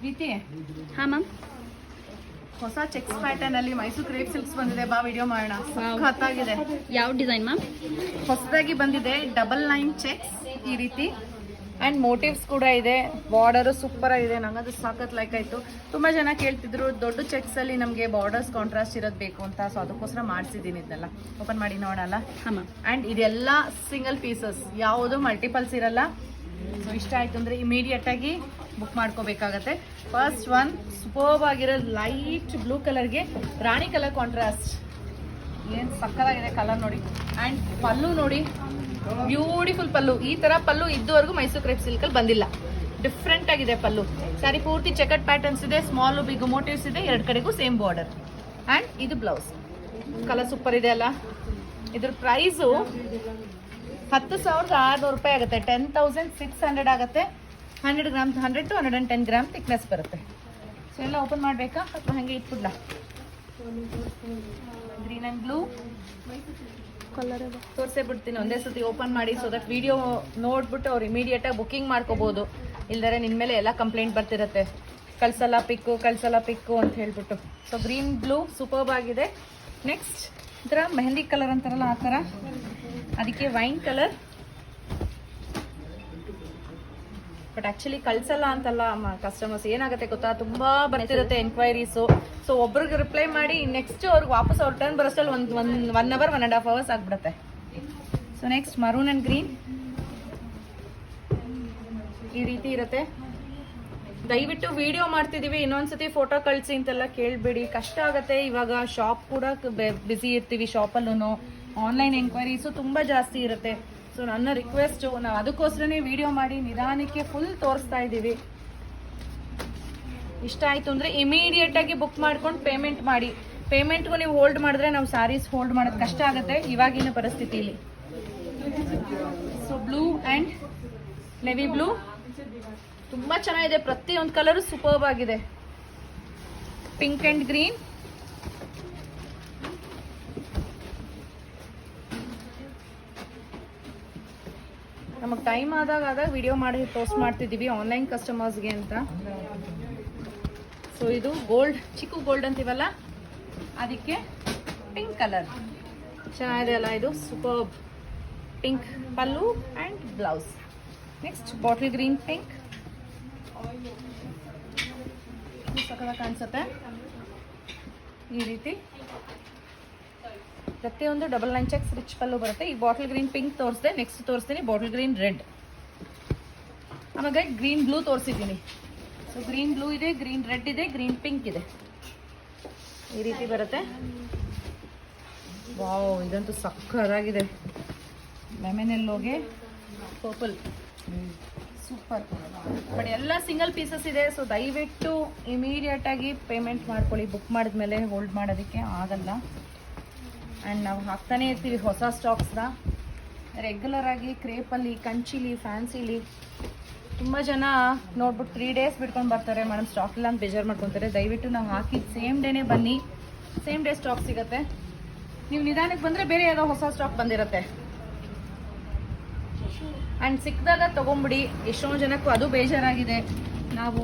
ಪ್ರೀತಿ? ಹಾ ಮ್ಯಾಮ್ ಹೊಸ cheques pattern ಅಲ್ಲಿ ಮೈಸೂರು ಕ್ರೇಪ್ ಸಿಲ್ಕ್ಸ್ ಬಂದಿದೆ. ಬಾ ವಿಡಿಯೋ ಮಾಡೋಣ. ಸಖತ್ತಾಗಿದೆ. ಯಾವ ಡಿಸೈನ್ ಮ್ಯಾಮ್ ಹೊಸದಾಗಿ ಬಂದಿದೆ ಡಬಲ್ ಲೈನ್ ಚೆಕ್ಸ್ ಈ ರೀತಿ. ಆ್ಯಂಡ್ ಮೋಟಿವ್ಸ್ ಕೂಡ ಇದೆ. ಬಾರ್ಡರು ಸೂಪರ್ ಆಗಿದೆ. ಅದು ಸಾಕತ್ ಲೈಕ್ ಆಯಿತು. ತುಂಬ ಜನ ಕೇಳ್ತಿದ್ರು ದೊಡ್ಡ ಚೆಕ್ಸಲ್ಲಿ ನಮಗೆ ಬಾರ್ಡರ್ಸ್ ಕಾಂಟ್ರಾಸ್ಟ್ ಇರೋದು ಬೇಕು ಅಂತ. ಸೊ ಅದಕ್ಕೋಸ್ಕರ ಮಾಡಿಸಿದ್ದೀನಿ ಇದನ್ನೆಲ್ಲ. ಓಪನ್ ಮಾಡಿ ನೋಡೋಲ್ಲ ಹಾಂ ಮ್ಯಾಮ್ ಆ್ಯಂಡ್ ಇದೆಲ್ಲ ಸಿಂಗಲ್ ಪೀಸಸ್ ಯಾವುದು ಮಲ್ಟಿಪಲ್ಸ್ ಇರಲ್ಲ. ಸೊ ಇಷ್ಟ ಆಯ್ತು ಅಂದ್ರೆ ಇಮಿಡಿಯೇಟ್ ಆಗಿ ಬುಕ್ ಮಾಡ್ಕೋಬೇಕಾಗತ್ತೆ. ಫಸ್ಟ್ ಒನ್ ಸೂಪರ್ಬ್ ಆಗಿರೋ ಲೈಟ್ ಬ್ಲೂ ಕಲರ್ಗೆ ರಾಣಿ ಕಲರ್ ಕಾಂಟ್ರಾಸ್ಟ್ ಏನು ಸಕ್ಕತ್ತಾಗಿದೆ ಕಲರ್ ನೋಡಿ. ಅಂಡ್ ಪಲ್ಲು ನೋಡಿ. ಬ್ಯೂಟಿಫುಲ್ ಪಲ್ಲು. ಈ ತರ ಪಲ್ಲು ಇದುವರೆಗೂ ಮೈಸೂರು ಕ್ರೇಪ್ ಸಿಲ್ಕಲ್ಲಿ ಬಂದಿಲ್ಲ. ಡಿಫ್ರೆಂಟ್ ಆಗಿದೆ ಪಲ್ಲು. ಸ್ಯಾರಿ ಪೂರ್ತಿ ಚೆಕಟ್ ಪ್ಯಾಟರ್ನ್ಸ್ ಇದೆ ಸ್ಮಾಲ್ ಬಿಗ್ ಮೋಟಿವ್ಸ್ ಇದೆ, ಎರಡು ಕಡೆಗೂ ಸೇಮ್ ಬಾರ್ಡರ್ ಅಂಡ್ ಇದು ಬ್ಲೌಸ್ ಕಲರ್ ಸೂಪರ್ ಇದೆ ಅಲ್ಲ. ಇದ್ರ ಪ್ರೈಸು ಹತ್ತು ಸಾವಿರದ ಆರುನೂರು ರೂಪಾಯಿ ಆಗುತ್ತೆ. ಟೆನ್ ತೌಸಂಡ್ ಸಿಕ್ಸ್ ಹಂಡ್ರೆಡ್ ಆಗುತ್ತೆ. Hundred gram hundred two hundred and ten gram thickness ಬರುತ್ತೆ. ಸೊ ಎಲ್ಲ ಓಪನ್ ಮಾಡಬೇಕಾ? ಅಥವಾ ಹಾಗೆ ಇಟ್ಬಿಡ್ಲ? ಗ್ರೀನ್ ಆ್ಯಂಡ್ ಬ್ಲೂ ತೋರಿಸೇ ಬಿಡ್ತೀನಿ. ಒಂದೇ ಸತಿ ಓಪನ್ ಮಾಡಿ ಸೊ ದಟ್ ವಿಡಿಯೋ ನೋಡ್ಬಿಟ್ಟು ಅವ್ರು ಇಮಿಡಿಯೇಟಾಗಿ ಬುಕ್ಕಿಂಗ್ ಮಾಡ್ಕೋಬೋದು. ಇಲ್ದರೆ ನಿನ್ನ ಮೇಲೆ ಎಲ್ಲ ಕಂಪ್ಲೇಂಟ್ ಬರ್ತಿರತ್ತೆ. ಕಳ್ಸಲ್ಲ ಪಿಕ್ಕು ಕಳ್ಸಲ್ಲ ಪಿಕ್ಕು ಅಂತ ಹೇಳ್ಬಿಟ್ಟು. ಸೊ ಗ್ರೀನ್ ಬ್ಲೂ ಸೂಪರ್ಬ್ ಆಗಿದೆ. ನೆಕ್ಸ್ಟ್ ಈ ಥರ ಮೆಹಂದಿ ಕಲರ್ ಅಂತಾರಲ್ಲ, ಆ ಥರ ಅದಕ್ಕೆ ವೈನ್ ಕಲರ್. ಬಟ್ ಆಕ್ಚುಲಿ ಕಳ್ಸಲ್ಲ ಅಂತಲ್ಲ ಕಸ್ಟಮರ್ಸ್ ಏನಾಗುತ್ತೆ ಗೊತ್ತಾ? ತುಂಬಾ ಬರ್ತಿರುತ್ತೆ ಎನ್ಕ್ವೈರೀಸು ಸೊ ಒಬ್ರಿಗೆ ರಿಪ್ಲೈ ಮಾಡಿ ನೆಕ್ಸ್ಟ್ ಅವ್ರಿಗೆ ವಾಪಸ್ ಅವ್ರ ಟರ್ನ್ ಬರೋಷ್ಟಲ್ಲಿ ಒಂದು one one hour one and half hours ಆಗ್ಬಿಡುತ್ತೆ. So next maroon and green ಈ ರೀತಿ ಇರುತ್ತೆ. ದಯವಿಟ್ಟು ವಿಡಿಯೋ ಮಾಡ್ತಿದೀವಿ. ಇನ್ನೊಂದ್ಸತಿ ಫೋಟೋ ಕಳಿಸಿ ಅಂತೆಲ್ಲ ಕೇಳಬೇಡಿ. ಕಷ್ಟ ಆಗುತ್ತೆ. ಇವಾಗ ಶಾಪ್ ಕೂಡ ಬ್ಯುಸಿ ಇರ್ತೀವಿ ಶಾಪಲ್ಲೂ ಆನ್ಲೈನ್ ಎಂಕ್ವೈರೀಸು ತುಂಬ ಜಾಸ್ತಿ ಇರುತ್ತೆ. ಸೊ ನನ್ನ ರಿಕ್ವೆಸ್ಟು ನಾವು ಅದಕ್ಕೋಸ್ಕರನೇ ವಿಡಿಯೋ ಮಾಡಿ, ನಿಧಾನಕ್ಕೆ ಫುಲ್ ತೋರಿಸ್ತಾ ಇದ್ದೀವಿ. ಇಷ್ಟ ಆಯಿತು ಅಂದರೆ ಇಮಿಡಿಯೇಟಾಗಿ ಬುಕ್ ಮಾಡ್ಕೊಂಡು ಪೇಮೆಂಟ್ ಮಾಡಿ. ಪೇಮೆಂಟ್ಗೂ ನೀವು ಹೋಲ್ಡ್ ಮಾಡಿದ್ರೆ ನಾವು ಸ್ಯಾರೀಸ್ ಹೋಲ್ಡ್ ಮಾಡೋದು ಕಷ್ಟ ಆಗುತ್ತೆ. ಇವಾಗಿನ ಪರಿಸ್ಥಿತಿಯಲ್ಲಿ so blue and navy blue ತುಂಬ ಚೆನ್ನಾಗಿದೆ. ಪ್ರತಿಯೊಂದು ಕಲರು ಸೂಪರ್ಬ್ ಆಗಿದೆ. ಪಿಂಕ್ ಆ್ಯಂಡ್ ಗ್ರೀನ್ ನಮಗೆ ಟೈಮ್ ಆದಾಗ ಆದಾಗ ವಿಡಿಯೋ ಮಾಡಿ ಪೋಸ್ಟ್ ಮಾಡ್ತಿದ್ದೀವಿ ಆನ್ಲೈನ್ ಕಸ್ಟಮರ್ಸ್ಗೆ ಅಂತ. ಸೊ ಇದು ಗೋಲ್ಡ್ ಚಿಕ್ಕು ಗೋಲ್ಡ್ ಅಂತೀವಲ್ಲ? ಅದಕ್ಕೆ ಪಿಂಕ್ ಕಲರ್ ಚೆನ್ನಾಗಿದೆ ಅಲ್ಲ ಇದು? Super pink pallu and blouse next bottle green pink ಸಕಲ ಕಾಣಿಸುತ್ತೆ. ಈ ರೀತಿ. ಪ್ರತಿಯೊಂದು double nine checks rich pallu ಬರುತ್ತೆ. ಈ ಬಾಟಲ್ ಗ್ರೀನ್ ಪಿಂಕ್ ತೋರಿಸಿದೆ ನೆಕ್ಸ್ಟ್ ತೋರಿಸ್ತೀನಿ ಬಾಟಲ್ ಗ್ರೀನ್ ರೆಡ್ ಆಮೇಲೆ ಗ್ರೀನ್ ಬ್ಲೂ ತೋರಿಸಿದ್ದೀನಿ. ಸೊ ಗ್ರೀನ್ ಬ್ಲೂ ಇದೆ ಗ್ರೀನ್ ರೆಡ್ ಇದೆ ಗ್ರೀನ್ ಪಿಂಕ್ ಇದೆ. ಈ ರೀತಿ ಬರುತ್ತೆ. ವಾವ್ ಇದಂತೂ ಸಕ್ಕದಾಗಿದೆ. ಲೆಮೆನೆಲ್ಲೋಗೆ ಪರ್ಪಲ್ ಸೂಪರ್ ಬಟ್ ಎಲ್ಲ ಸಿಂಗಲ್ ಪೀಸಸ್ ಇದೆ ಸೊ ದಯವಿಟ್ಟು ಇಮಿಡಿಯೇಟಾಗಿ ಪೇಮೆಂಟ್ ಮಾಡ್ಕೊಳ್ಳಿ. ಬುಕ್ ಮಾಡಿದ್ಮೇಲೆ ಹೋಲ್ಡ್ ಮಾಡೋದಕ್ಕೆ ಆಗಲ್ಲ. ಆ್ಯಂಡ್ ನಾವು ಹಾಕ್ತಾನೇ ಇರ್ತೀವಿ ಹೊಸ ಸ್ಟಾಕ್ಸ್ನ ರೆಗ್ಯುಲರ್ ಆಗಿ ಕ್ರೇಪಲ್ಲಿ ಕಂಚಿಲಿ ಫ್ಯಾನ್ಸಿಲಿ ತುಂಬ ಜನ ನೋಡ್ಬಿಟ್ಟು ತ್ರೀ ಡೇಸ್ ಬಿಟ್ಕೊಂಡು ಬರ್ತಾರೆ ಮೇಡಮ್ ಸ್ಟಾಕ್ ಇಲ್ಲ ಅಂತ ಬೇಜಾರು ಮಾಡ್ಕೊತಾರೆ. ದಯವಿಟ್ಟು ನಾವು ಹಾಕಿದ ಸೇಮ್ ಡೇನೇ ಬನ್ನಿ. ಸೇಮ್ ಡೇ ಸ್ಟಾಕ್ ಸಿಗುತ್ತೆ. ನೀವು ನಿಧಾನಕ್ಕೆ ಬಂದರೆ ಬೇರೆ ಯಾವುದೋ ಹೊಸ ಸ್ಟಾಕ್ ಬಂದಿರುತ್ತೆ. ಆ್ಯಂಡ್ ಸಿಕ್ಕಿದಾಗ ತೊಗೊಂಬಿಡಿ. ಎಷ್ಟೊಂದು ಜನಕ್ಕೂ ಅದು ಬೇಜಾರಾಗಿದೆ. ನಾವು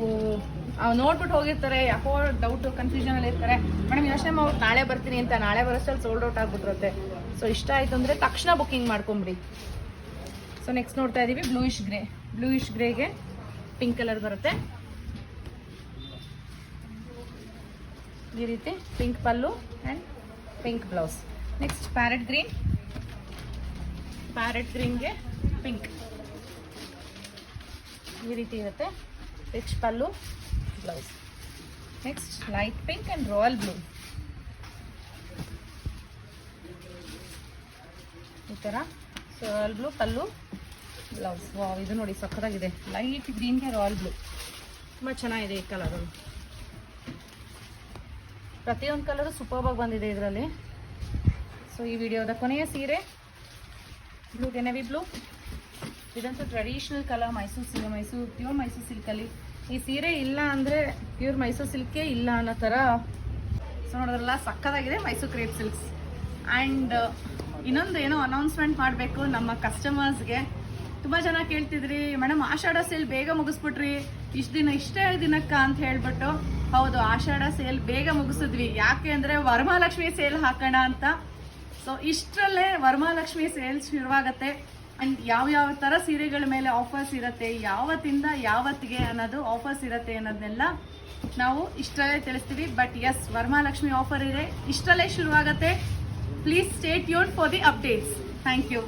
ನೋಡ್ಬಿಟ್ಟು ಹೋಗಿರ್ತಾರೆ, ಯಾಕೋ ಕನ್ಫ್ಯೂಷನ್ ಅಲ್ಲಿ ಇರ್ತಾರೆ. ಮೇಡಮ್ ಯೋಚನೆ ಅವ್ರು ನಾಳೆ ಬರ್ತೀನಿ ಅಂತ, ನಾಳೆ ಬರೋಷ್ಟಲ್ಲಿ ಸೋಲ್ಡ್ ಔಟ್ ಆಗ್ಬಿಟ್ಟಿರುತ್ತೆ ಸೊ ಇಷ್ಟ ಆಯಿತು ಅಂದರೆ ತಕ್ಷಣ ಬುಕ್ಕಿಂಗ್ ಮಾಡ್ಕೊಂಬಿಡಿ. ಸೊ ನೆಕ್ಸ್ಟ್ ನೋಡ್ತಾ ಇದ್ದೀವಿ ಬ್ಲೂಯಿಶ್ ಗ್ರೇ ಬ್ಲೂಯಿಶ್ ಗ್ರೇಗೆ ಪಿಂಕ್ ಕಲರ್ ಬರುತ್ತೆ. ಈ ರೀತಿ pink pallu and pink blouse next parrot green parrot ಗ್ರೀನ್ಗೆ pink ಈ ರೀತಿ ಇರುತ್ತೆ. Rich pallu blouse next light pink and royal blue ಈ ಥರ so royal blue pallu blouse wow ಇದು ನೋಡಿ ಸಕ್ಕತ್ತಾಗಿದೆ ಲೈಟ್ ಗ್ರೀನ್ಗೆ ರಾಯಲ್ ಬ್ಲೂ ತುಂಬ ಚೆನ್ನಾಗಿದೆ ಈ ಕಲರು ಪ್ರತಿಯೊಂದು ಕಲರು ಸೂಪರ್ಬಾಗಿ ಬಂದಿದೆ ಇದರಲ್ಲಿ. ಸೊ ಈ ವಿಡಿಯೋದ ಕೊನೆಯ ಸೀರೆ. ಬ್ಲೂ ಗೆನವಿ ಬ್ಲೂ ಇದಂತೂ traditional colour Mysore silk Mysore pure Mysore ಸಿಲ್ಕಲ್ಲಿ ಈ ಸೀರೆ ಇಲ್ಲ ಅಂದರೆ ಪ್ಯೂರ್ ಮೈಸೂರು ಸಿಲ್ಕೇ ಇಲ್ಲ ಅನ್ನೋ ಥರ ಸೊ ನೋಡಿದ್ರಲ್ಲ, ಸಕ್ಕದಾಗಿದೆ ಮೈಸೂರು ಕ್ರೇಪ್ ಸಿಲ್ಕ್ಸ್ ಆ್ಯಂಡ್ ಇನ್ನೊಂದು ಏನೋ ಅನೌನ್ಸ್ಮೆಂಟ್ ಮಾಡಬೇಕು ನಮ್ಮ ಕಸ್ಟಮರ್ಸ್ಗೆ ತುಂಬಾ ಜನ ಕೇಳ್ತಿದ್ರಿ ಮೇಡಮ್ ಆಷಾಢ ಸೇಲ್ ಬೇಗ ಮುಗಿಸ್ಬಿಟ್ರಿ. ಇಷ್ಟ ದಿನ, ಇಷ್ಟೇ ದಿನಕ್ಕ ಅಂತ ಹೇಳ್ಬಿಟ್ಟು. ಹೌದು ಆಷಾಢ ಸೇಲ್ ಬೇಗ ಮುಗಿಸಿದ್ವಿ. ಯಾಕೆ ಅಂದ್ರೆ ವರಮಹಾಲಕ್ಷ್ಮಿ ಸೇಲ್ ಹಾಕೋಣ ಅಂತ. ಸೊ ಇಷ್ಟರಲ್ಲೇ ವರಮಹಾಲಕ್ಷ್ಮಿ ಸೇಲ್ ಶುರುವಾಗತ್ತೆ. ಅಂಡ್ ಯಾವ ಯಾವ ತರ ಸೀರೆಗಳ ಮೇಲೆ ಆಫರ್ಸ್ ಇರುತ್ತೆ, ಯಾವತ್ತಿಂದ ಯಾವತ್ತಿಗೆ ಅನ್ನೋದು ಆಫರ್ಸ್ ಇರುತ್ತೆ ಅನ್ನೋದನ್ನೆಲ್ಲ ನಾವು ಇಷ್ಟರಲ್ಲೇ ತಿಳಿಸ್ತೀವಿ. ಬಟ್ ಎಸ್ ವರ್ಮಾಲಕ್ಷ್ಮಿ ಆಫರ್ ಇದೆ. ಇಷ್ಟರಲ್ಲೇ ಶುರುವಾಗತ್ತೆ. Please stay tuned for the updates thank you